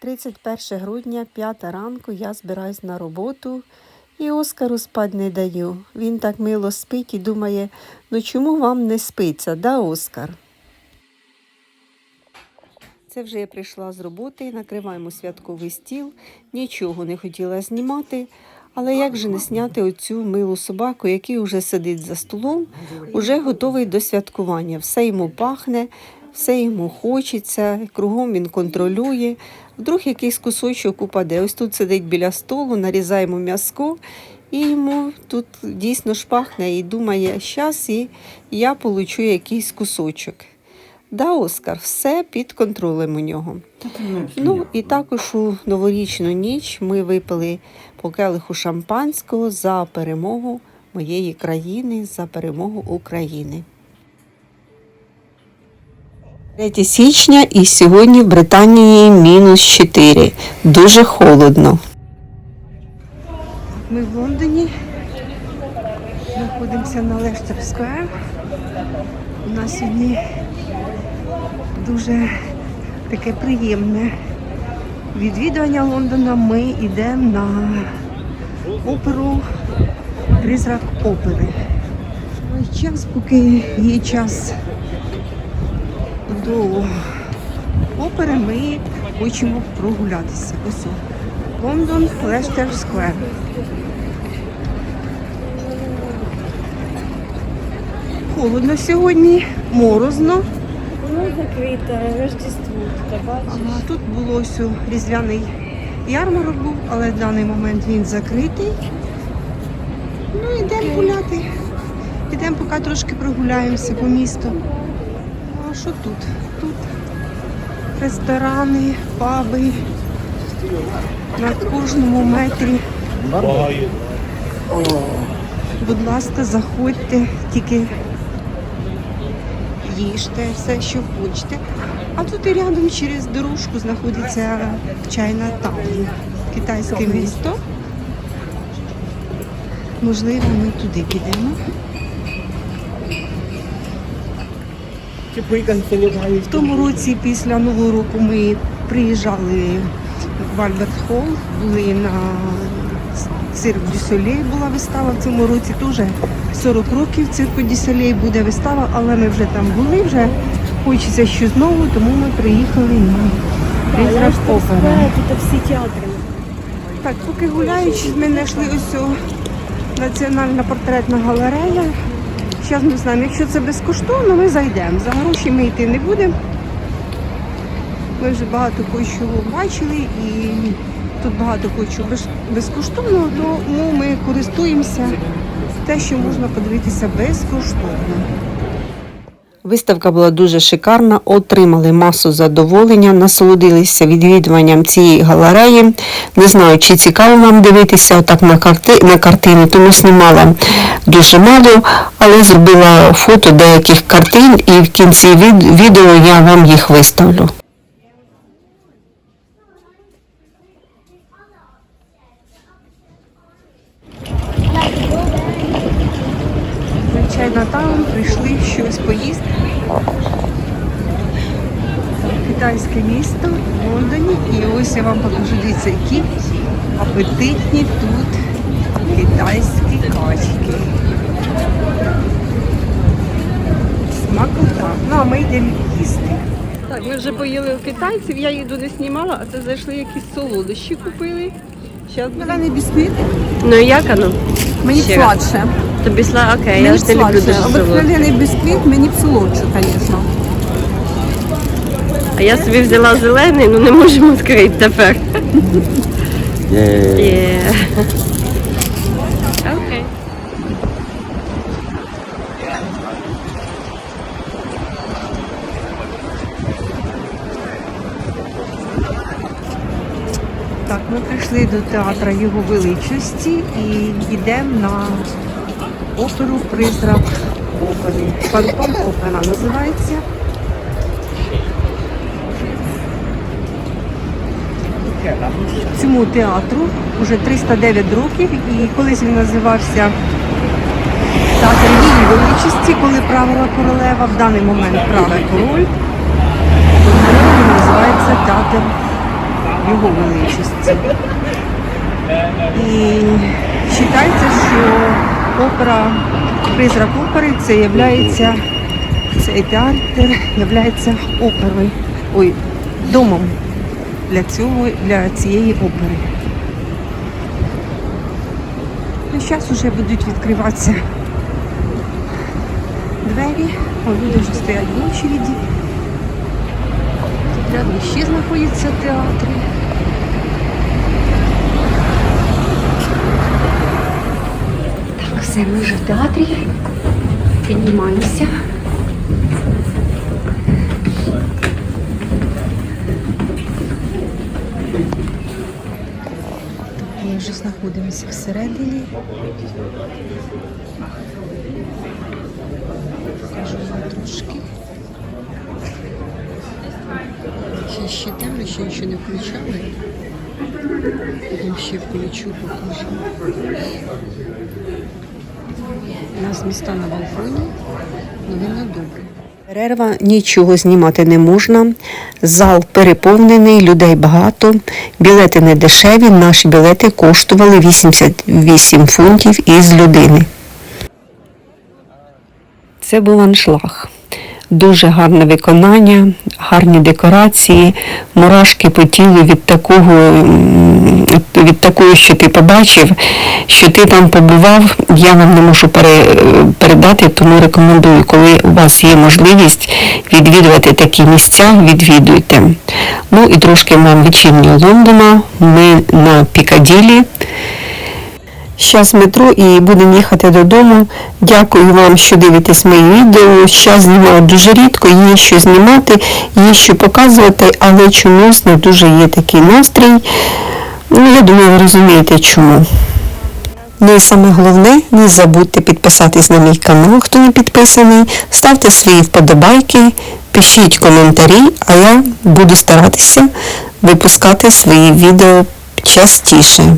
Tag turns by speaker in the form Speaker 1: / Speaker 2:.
Speaker 1: 31 грудня, 5 ранку, я збираюсь на роботу і Оскару спать не даю. Він так мило спить і думає, ну чому вам не спиться, да, Оскар? Це вже я прийшла з роботи, накриваємо святковий стіл, нічого не хотіла знімати. Але як же не зняти оцю милу собаку, який вже сидить за столом, уже готовий до святкування. Все йому пахне, все йому хочеться, кругом він контролює. Вдруг якийсь кусочок упаде. Ось тут сидить біля столу, нарізаємо м'язко, і йому тут дійсно ж пахне і думає, щас і я получу якийсь кусочок. Да, Оскар, все під контролем у нього. Ну і також у новорічну ніч ми випили по келиху шампанського за перемогу моєї країни, за перемогу України. 3 січня і сьогодні в Британії мінус 4. Дуже холодно. Ми в Лондоні знаходимося на Лестер Сквер. У нас сьогодні дуже таке приємне відвідування Лондона. Ми йдемо на оперу Призрак опери. Ось час, поки є час до опери, ми хочемо прогулятися. Ось. Лондон Лестер Сквер. Холодно сьогодні, морозно.
Speaker 2: Воно закрите, Рождество, ти бачиш?
Speaker 1: Тут було ось різдвяний ярмарок був, але в даний момент він закритий. Ну, йдемо гуляти. Підемо поки трошки прогуляємося по місту. Що тут? Тут ресторани, паби. На кожному метрі. Будь ласка, заходьте, тільки їжте все, що хочете. А тут і рядом через дорожку знаходиться чайна Таун, китайське місто. Можливо, ми туди підемо. В тому році після Нового року ми приїжджали в Альберт Холл, були на цирк Дю Солей була вистава. В цьому році теж 40 років цирку Дю Солей буде вистава, але ми вже там були, вже хочеться щось знову, тому ми приїхали на.
Speaker 2: Тут всі театри.
Speaker 1: Так, поки гуляючи, ми знайшли ось національна портретна галерея. Зараз ми знаємо, якщо це безкоштовно, ми зайдемо. За гроші ми йти не будемо. Ми вже багато кого бачили і тут багато хочу безкоштовного, безкоштовно, тому ми користуємося те, що можна подивитися безкоштовно. Виставка була дуже шикарна, отримали масу задоволення, насолодилися відвідуванням цієї галереї. Не знаю, чи цікаво вам дивитися отак на, карти, на картини, тому знімала дуже мало, але зробила фото деяких картин і в кінці відео я вам їх виставлю. Звичайно, там прийшли щось поїсти. Китайське місто в Лондоні. І ось я вам покажу, дивіться, які апетитні тут китайські качки. Смакота. Ну, а ми йдемо їсти. Так, ми вже поїли у китайців, я їду не знімала, а це зайшли якісь солодощі купили. Зараз
Speaker 3: Зелений бісквіт.
Speaker 2: Ну як оно?
Speaker 3: Мені
Speaker 2: Ще.
Speaker 3: сладше.
Speaker 2: Тобі сла окей, я ж не люблю
Speaker 3: сладше.
Speaker 2: дуже солодке.
Speaker 3: Обикновений бісквіт мені б солодше, звісно.
Speaker 2: А я собі взяла зелений, ну не можемо відкрити тепер. Є. Окей.
Speaker 1: Так, ми прийшли до театру Його величості і йдемо на оперу Призрак опери. Фантом опера називається. Цьому театру вже 309 років і колись він називався Театр її величості, коли правила королева, в даний момент править король. Він називається театр його величості. І вважається, що опера Призрак опери це являється цей театр являється оперою, ой, домом для цього, для цієї опери. Ну, зараз вже будуть відкриватися двері, О, люди вже стоять в очереді. Тут рядом ще знаходяться театри. Так, все, ми вже в театрі. Піднімаємося. Ми вже знаходимося всередині. Покажу вам трошки. Ще, ще темно, ще нічого не включали. Потім ще включу, покажу. У нас міста на балконі, новина добре. Перерва, нічого знімати не можна. Зал переповнений, людей багато. Білети не дешеві. Наші білети коштували 88 фунтів із людини. Це був аншлаг. Дуже гарне виконання, гарні декорації, мурашки по тілу від такого, від такої, що ти побачив, що ти там побував, я вам не можу передати, тому рекомендую, коли у вас є можливість відвідувати такі місця, відвідуйте. Ну і трошки вам вечірнього Лондона. Ми на Пікаділі. Зараз метро і будемо їхати додому. Дякую вам, що дивитесь мої відео. Зараз знімаю дуже рідко, є що знімати, є що показувати, але чомусь не дуже є такий настрій. Ну, я думаю, ви розумієте чому. Ну і саме головне, не забудьте підписатись на мій канал, хто не підписаний, ставте свої вподобайки, пишіть коментарі, а я буду старатися випускати свої відео частіше.